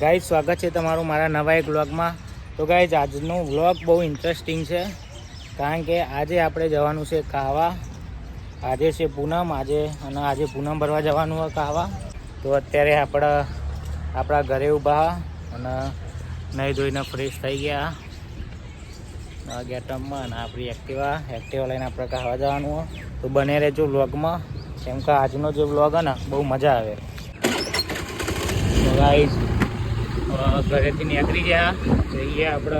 Guys સ્વાગત છે તમારું મારા નવા એક વ્લોગમાં તો ગાઈઝ આજનો વ્લોગ બહુ ઇન્ટરેસ્ટિંગ છે. કારણ કે આજે આપણે જવાનું છે કાહવા. આજે છે પૂનમ, આજે અને આજે પૂનમ ભરવા જવાનું હોય કાહવા. તો અત્યારે આપણા આપણા ઘરે ઊભા અને નહીં ધોઈને ફ્રેશ થઈ ગયા ગેટઅપમાં અને આપણી એક્ટિવા એક્ટિવા લઈને આપણે કાહવા જવાનું હોય તો બને રહેજો વ્લોગમાં કેમ કે આજનો જે વ્લોગ હે ને, બહુ મજા આવે. તો ગાઈઝ ઘરેથી નીકળી ગયા. જઈએ આપણે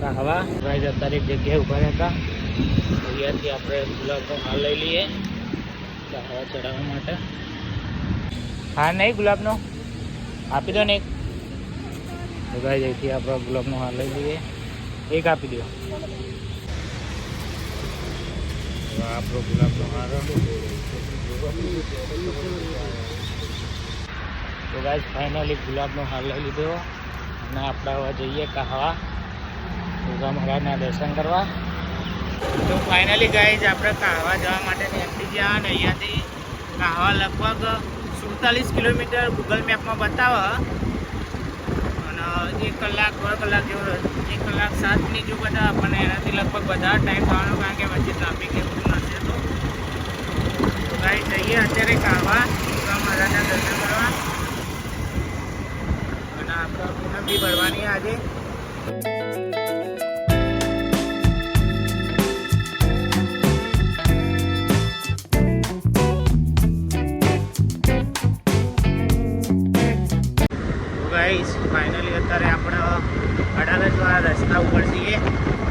કાહવા. ભાઈ અત્યારે જગ્યાએ ઊભા રહેતા. અહીંયાથી આપણે ગુલાબનો હાલ લઈ લઈએ. કાહવા ચડાવવા માટે. હા, નહીં, ગુલાબનો? આપી દો ને એક. ભાઈ જઈથી આપણે ગુલાબનો હાલ લઈ લઈએ. એક આપી દો. આપણો ગુલાબનો હાર તો ગાઈઝ ફાઇનલી ગુલાબનો હાર લઈ લીધો. અને આપણે હવે જઈએ કાહવા. દુર્ગા મહારાજના દર્શન કરવા. તો ફાઇનલી ગાઈઝ આપણે કાહવા જવા માટે નીકળી ગયા અને અહીંયાથી કાહવા લગભગ સુડતાલીસ કિલોમીટર ગૂગલ મેપમાં બતાવે. અને એક કલાક, દોઢ કલાક જેવો એક કલાક સાત મિનિટ જેવું બધા આપણને એનાથી લગભગ વધારે ટાઈમ થવાનો કારણ કે વચ્ચે ટ્રાફિક એવું નથી તો ગાઈઝ જઈએ અત્યારે કાહવા. દુર્ગા મહારાજના દર્શન કરવા. પૂનમ બી ભરવાની આજે ફાઇનલી અત્યારે આપણે અડાલજવાળા રસ્તા ઉપર છીએ.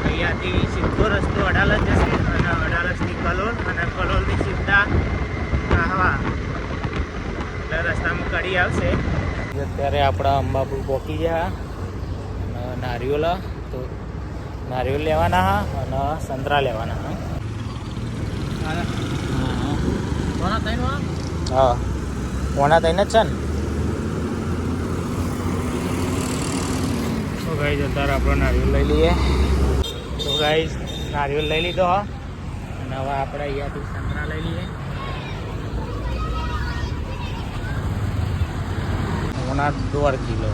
અહીંયાથી સીધો રસ્તો અડાલજ જશે અને અડાલજથી કલોલ અને કલોલથી સીધા કાહવા એટલે રસ્તામાં કડી આવશે. અત્યારે આપણા અંબાપુર પહોંચી ગયા અને નારિયોલ તો નારિયોલ લેવાના હા અને સંતરા લેવાના હા. હા? પોણા તઈને જ છે ને? તો ગાઈઝ અત્યારે આપણે નારિયેળ લઈ લઈએ. તો ગાઈઝ નારિયેળ લઈ લીધો હા. અને હવે આપણે અહીંયાથી સંતરા લઈ લઈએ. પોણા દોઢ કિલો.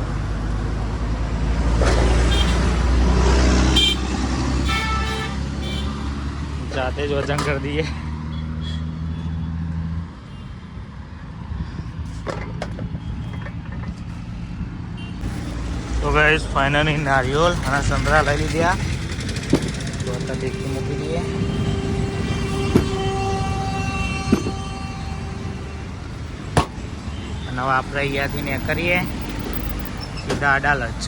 જાતે જ વજન કરી દઈએ. તો ગાઈસ ફાઇનલી નારિયોલ અને સંતરા લઈ લીધા. તો અત્યારે દેખી મૂકી દઈએ. અને હવે આપણે અહીંયાથી ને કરીએ. સીધા અડાલજ.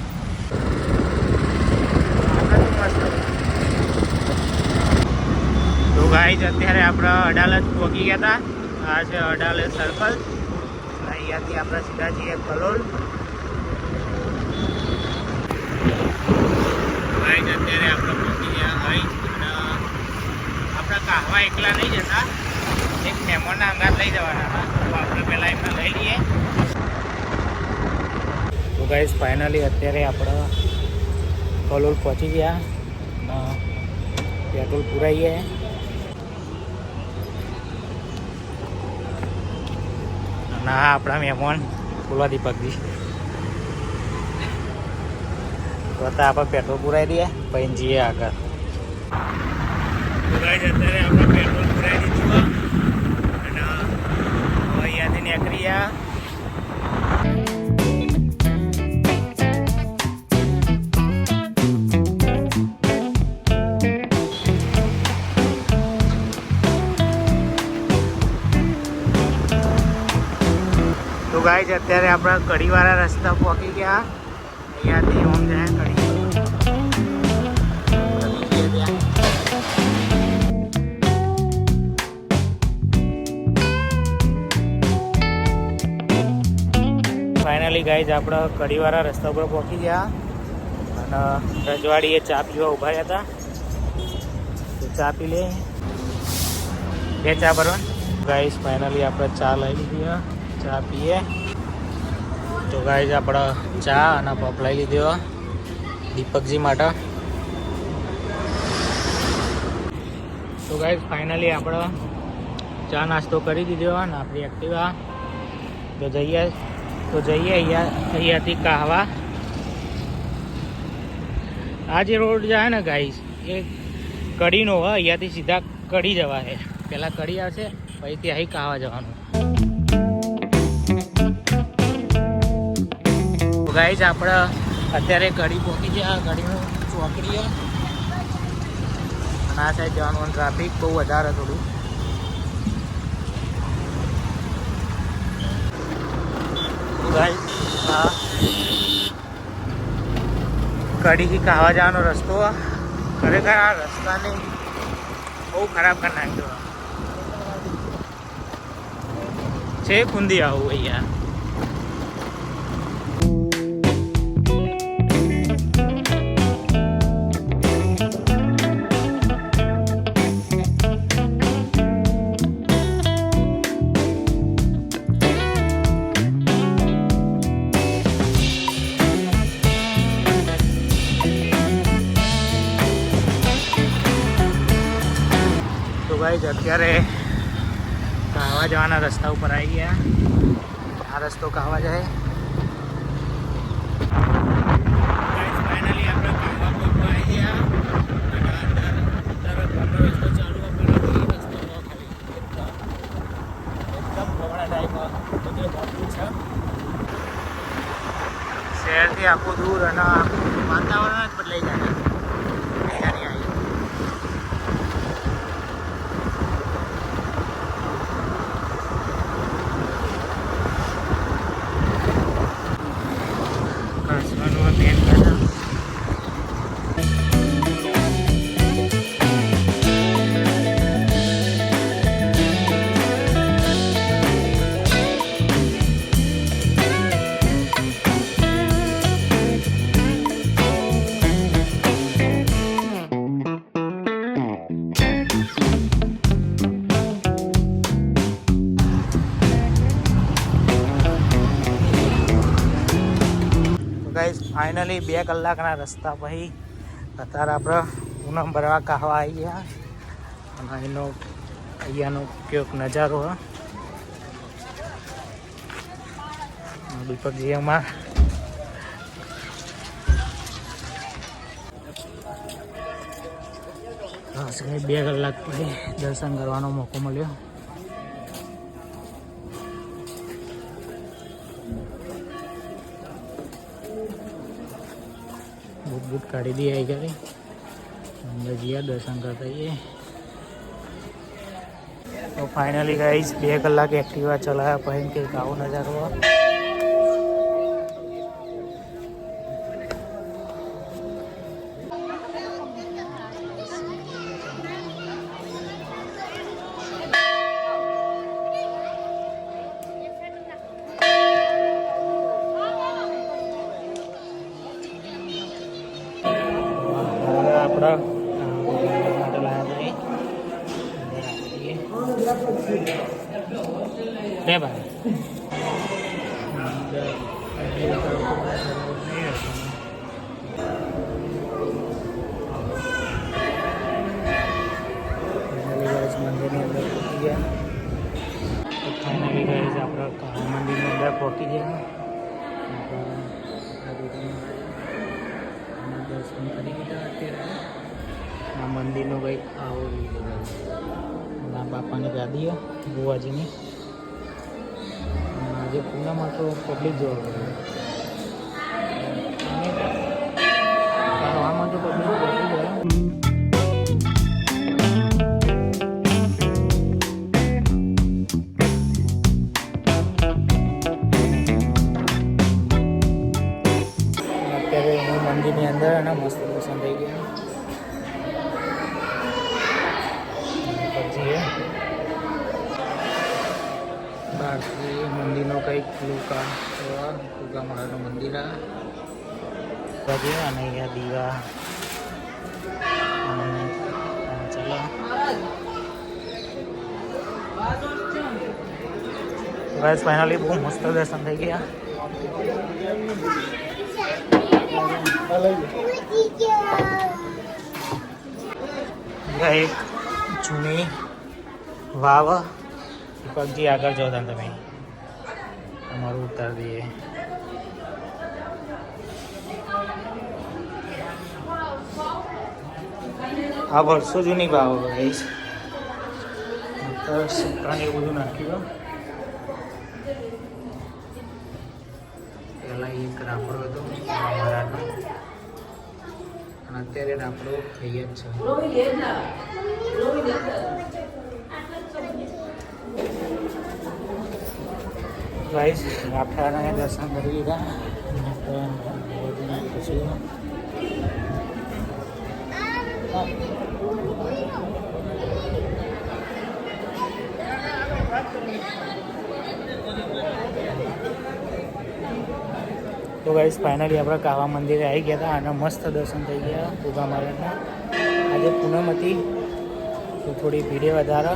તો જ અત્યારે આપણે અડાલજ પહોંચી ગયા હતા. આ છે અડાલજ સર્કલ અહીંયાથી આપણે સીધા જઈએ કલોલ. ગાઈસ અત્યારે આપણે પહોંચી અને કાહવા એકલા નહીં જતા. એક મહેમાનના અંગાત લઈ જવાના હતા. તો આપણે પહેલાં એમને લઈ લઈએ. તો ગાઈસ ફાઇનલી અત્યારે આપણે કલોલ પહોંચી ગયા. પેટ્રોલ પુરાઈએ. ગયા ના આપણા મહેમાન બોલવા દીપકજી. તો આપણે પેટ્રોલ પુરાઈ દઈએ, પછી જઈએ આગળ. અત્યારે, આપણે પેટ્રોલ પુરાઈ દીધું. અને અહીંયાથી નીકળી ગયા. ગાય અત્યારે આપણા કડીવાળા રસ્તા પહોંચી ગયા. અહીંયાથી ઓમ જાય કડી. ફાઇનલી ગાઈઝ આપણે કડીવાળા રસ્તા પર પહોંચી ગયા. અને રજવાડીએ ચા પીવા ઊભા હતા. તો ચા પી લે બે ચા ભરવા ગાઈઝ ફાઇનલી આપણે ચા લઈ લીધી. ચા પીએ. તો ગાઈઝ આપણે ચા અને પપ લઈ લીધો દીપકજી માટે. તો ગાઈઝ ફાઇનલી આપણે ચા નાસ્તો કરી દીધો અને આપણી એક્ટિવા તો જઈએ તો જઈએ અહીંયા, અહીંયાથી કાહવા. આ જે રોડ જાય ને ગાઈસ, એ કડીનો હોય, અહીંયાથી સીધા કડી જવા છે પહેલાં કડી આવશે પછી ત્યાંથી કાહવા જવાનું. ગાઈસ આપણે અત્યારે ઘડી પહોંચી ગયા. ઘડીનું ચોકડી છે. અને આ સાઈડ જવાનું ટ્રાફિક બહુ વધારે થોડું ગાઈસ આ કડીથી કાવા જવાનો રસ્તો ખરેખર આ રસ્તાને બહુ ખરાબ કરી નાખ્યો. છે કુંદી આવું અહીંયા. રસ્તા ઉપર આવી ગયા આ રસ્તો કાહવા જાય શહેરથી આખું દૂર અને વાતાવરણ જ બદલાઈ જાય ફાઇનલી બે કલાકના રસ્તા પછી અત્યારે આપણે પૂનમ ભરવા કાહવા આવી ગયા અને એનો અહીંયાનો કયોક નજારો, હ. દીપકજી અમાર. બે કલાક પછી દર્શન કરવાનો મોકો મળ્યો. કાઢી દઈએ આવી કરી અંદર જઈએ, દર્શન કરતા જઈએ. તો ફાઇનલી ગાઈઝ બે કલાક એક્ટિવા ચલાવ્યા પછી કંઈક આવો નજારો લાવ્યા રે ભાઈ મંદિરની અંદર પહોંચી ગયા ફાઇનલી ગાઈઝ આપણે કાળી મંદિરની અંદર પહોંચી ગયા દર્શન કરી લીધા અત્યારે આ મંદિરનો કંઈક આવો વ્યૂ છે. આ બાપાની ગાદી છે ગોવાજીની અને આજે પૂનામાં તો પબ્લિક જોવા મળે આમાં તો પબ્લિક પહોંચી ગયા અત્યારે હું મંદિરની અંદર અને મસ્ત દર્શન થઈ ગયા પછી બહારથી મંદિરનો કંઈક લુકા એવા લુકા મહારાજનું મંદિર આ પછી અને અહીંયા દીવા અને આ ચલો બસ ફાઇનલી બહુ મસ્ત દર્શન થઈ ગયા. આ એક જૂની વાવ દીપકજી આગળ જાઓ તમે. અમારું ઉતાર દઈએ. આ વર્ષો જૂની ભાવ ગાઈસ સિક્કાને એવું બધું નાખી દો પહેલાં એક રાપડો હતો અને અત્યારે રાપડો થઈ જ છે. ગાઈસ રાફડાના દર્શન કરી લીધા પછી તો ગાઈસ ફાઇનલી આપણે કાવા મંદિરે આવી ગયા હતા અને મસ્ત દર્શન થઈ ગયા ઉગા મહારાજના આજે પૂનમ હતી. તો થોડી ભીડે વધારે.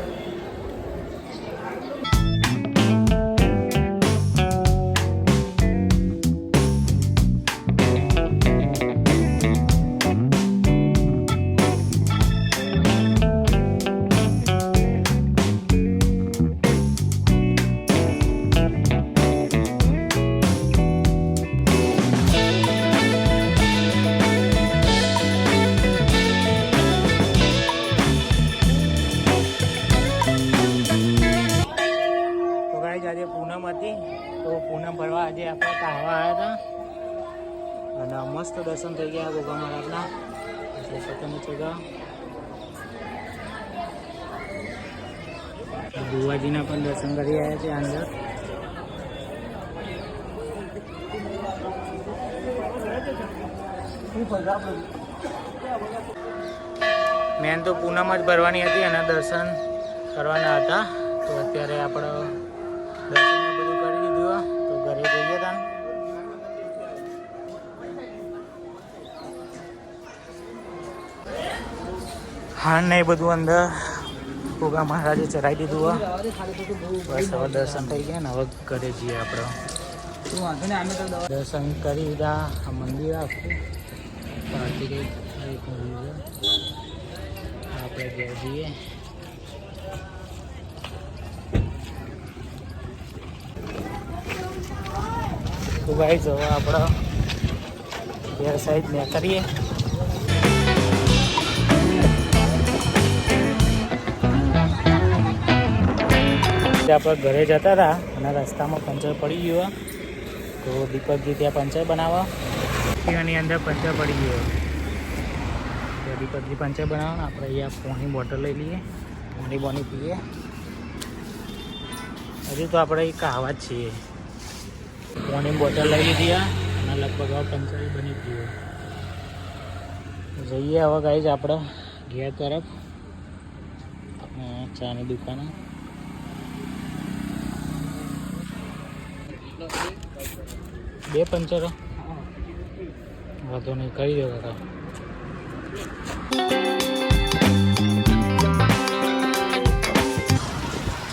બુવાજીના પણ દર્શન કરી આવ્યા છે અંદર મેન તો પૂનમ જ ભરવાની હતી એના દર્શન કરવાના હતા. તો અત્યારે આપણે દર્શન બધું કરી દીધું. તો ઘરે જઈએ તા હા, ને બધું અંદર ભોગા મહારાજે ચડાવી દીધું બસ હવે દર્શન થઈ ગયા ને હવે ઘરે જઈએ આપણે. દર્શન કરી દીધા આ મંદિર આપણે ઘરે જઈએ. તો ભાઈ હવે આપણે ઘેર સાઈડ ને કરીએ. આપણે ઘરે જતા હતા અને રસ્તામાં પંચર પડી ગયું તો દીપકજી ત્યાં પંચર બનાવવા એની અંદર પંચર પડી ગયો તો દીપકજી પંચર બનાવો આપણે અહીંયા પોણી બોટલ લઈ લઈએ. પોણી બોની પીએ. હજુ તો આપણે એક આવા જ છીએ પોણી બોટલ લઈ લીધી અને લગભગ હવે પંચર બની ગયું જઈએ હવે જ આપણે ઘેર તરફ. આપણે ચાની દુકાને. બે પંચરો? વાંધો નહીં કરી દો કાકા.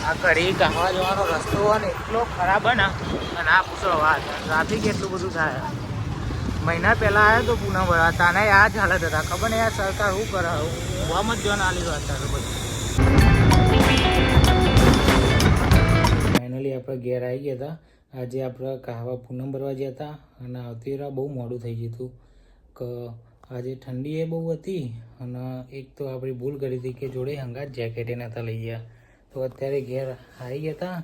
આ કરી ગાવા જવાનો રસ્તો અને એટલો ખરાબ ને અને આ પૂછો વાત ટ્રાફિક એટલું બધું થાય. મહિના પહેલાં આવ્યો તો પૂના ભરા તાને આ જ હાલત હતા. ખબર નહીં આ સરકાર શું કરે હોવામાં જ જોવાના આલી અત્યારે બધું. ફાઇનલી આપણે ઘેર આવી ગયા હતા. આજે આપણે કાહવા પૂનમ ભરવા ગયા હતા અને આવતી વાર બહુ મોડું થઈ ગયું હતું. કે, આજે ઠંડી એ બહુ હતી અને એક તો આપણી ભૂલ કરી હતી કે જોડે હંગાત જેકેટ એ નહોતા લઈ ગયા. તો અત્યારે ઘેર આવી ગયા હતા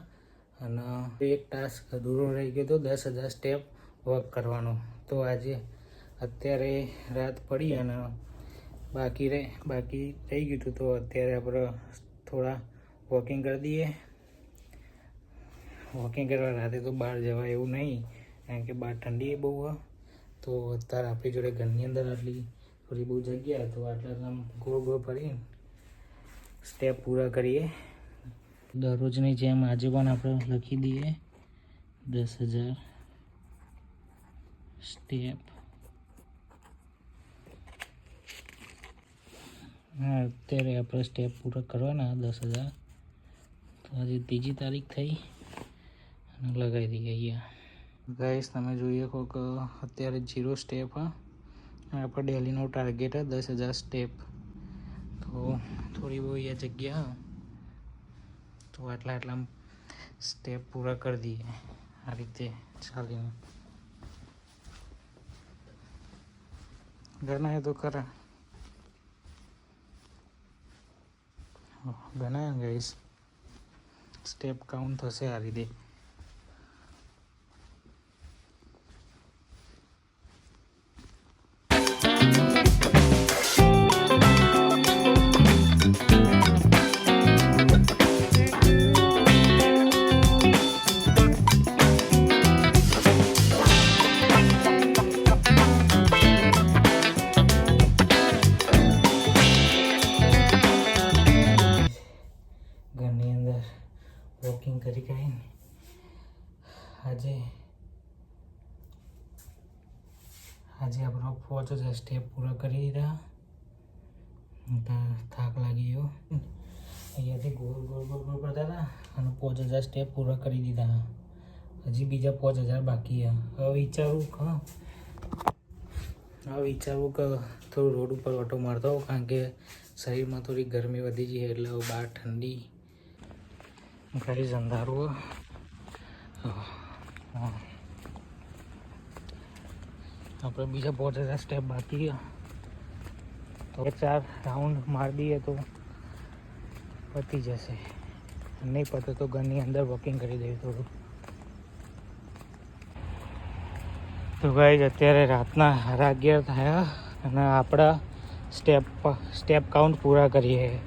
અને એક ટાસ્ક અધૂરો રહી ગયો હતો, દસ હજાર સ્ટેપ વર્ક કરવાનો. તો આજે અત્યારે રાત પડી અને બાકી રહે, બાકી થઈ ગયું હતું તો અત્યારે આપણે થોડા વોકિંગ કરી દઈએ. વોકિંગ કરવા રાતે તો બહાર જવાય એવું નહીં. કારણ કે બહાર ઠંડી બહુ હોય તો અત્યારે આપણી જોડે ઘરની અંદર આટલી થોડી બહુ જગ્યા તો આટલા આમ ગોળ ગોળ ફરી સ્ટેપ પૂરા કરીએ. દરરોજની જેમ આજે પણ આપણે લખી દઈએ. દસ હજાર સ્ટેપ હા, અત્યારે આપણે સ્ટેપ પૂરા કરવાના દસ હજાર. તો આજે ત્રીજી તારીખ થઈ. લગાવી દઈએ અહીંયા ગાઈસ, તમે જોઈ શકો કે અત્યારે જીરો સ્ટેપ હા. આપણે ડેલીનો ટાર્ગેટ હા, દસ હજાર સ્ટેપ તો થોડી બહુ અહીંયા જગ્યા હા. તો આટલા આટલા સ્ટેપ પૂરા કરી દઈએ આ રીતે ચાલીને. ગણાય તો ખરા. ગણાય ગઈશ સ્ટેપ કાઉન્ટ થશે આ રીતે. આજે આજે આપણો પહોંચો હજાર સ્ટેપ પૂરા કરી દીધા. થાક લાગી ગયો. અહીંયાથી ગોળ ગોળ ગોળ ગોળ કરતા હતા અને પાંચ હજાર સ્ટેપ પૂરા કરી દીધા. હજી બીજા પાંચ હજાર બાકી હવે વિચારું કે, હવે વિચારવું કે થોડું રોડ ઉપર ઓટો મારતો હોઉં, કારણ કે શરીરમાં થોડી ગરમી વધી ગઈ એટલે બહાર ઠંડી. ઘરે અંધારું આપણે બીજા પાંચ સ્ટેપ બાકી. તો ચાર રાઉન્ડ મારી દઈએ તો પતી જશે. નહીં પતે તો ઘરની અંદર વોકિંગ કરી દઈએ થોડું. તો ગાઈઝ અત્યારે રાતના સાડા અગિયાર થયા અને આપણા સ્ટેપ સ્ટેપ કાઉન્ટ પૂરા કરીએ.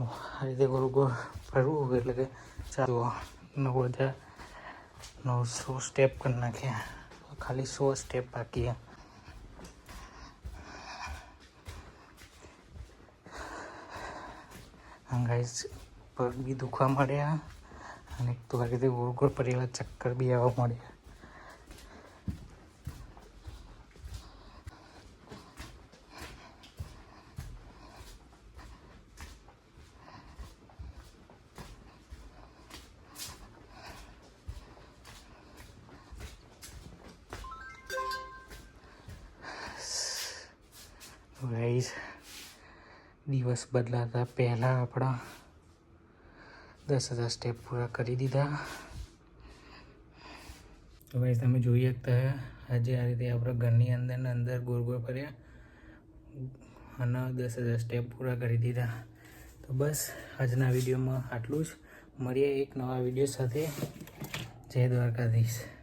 આ રીતે ગોળ ફરવું એટલે કે ચાલો નવ હજાર નવસો સ્ટેપ કરી નાખ્યા ખાલી સો સ્ટેપ બાકી ગાઈસ પગ બી દુખવા મળ્યા અને તો આ રીતે ગોળ ગોળ પડેલા ચક્કર બી આવવા મળ્યા ગાઈસ, દિવસ બદલાતા પહેલાં આપણા દસ હજાર સ્ટેપ પૂરા કરી દીધા. તો ગાઈસ, તમે જોઈ શકતા આજે આ રીતે આપણા ઘરની અંદર ને અંદર ગોળ ગોળ ફર્યા અને દસ હજાર સ્ટેપ પૂરા કરી દીધા. તો બસ, આજના વિડીયોમાં આટલું જ. મળીએ એક નવા વીડિયો સાથે. જય દ્વારકાધીશ.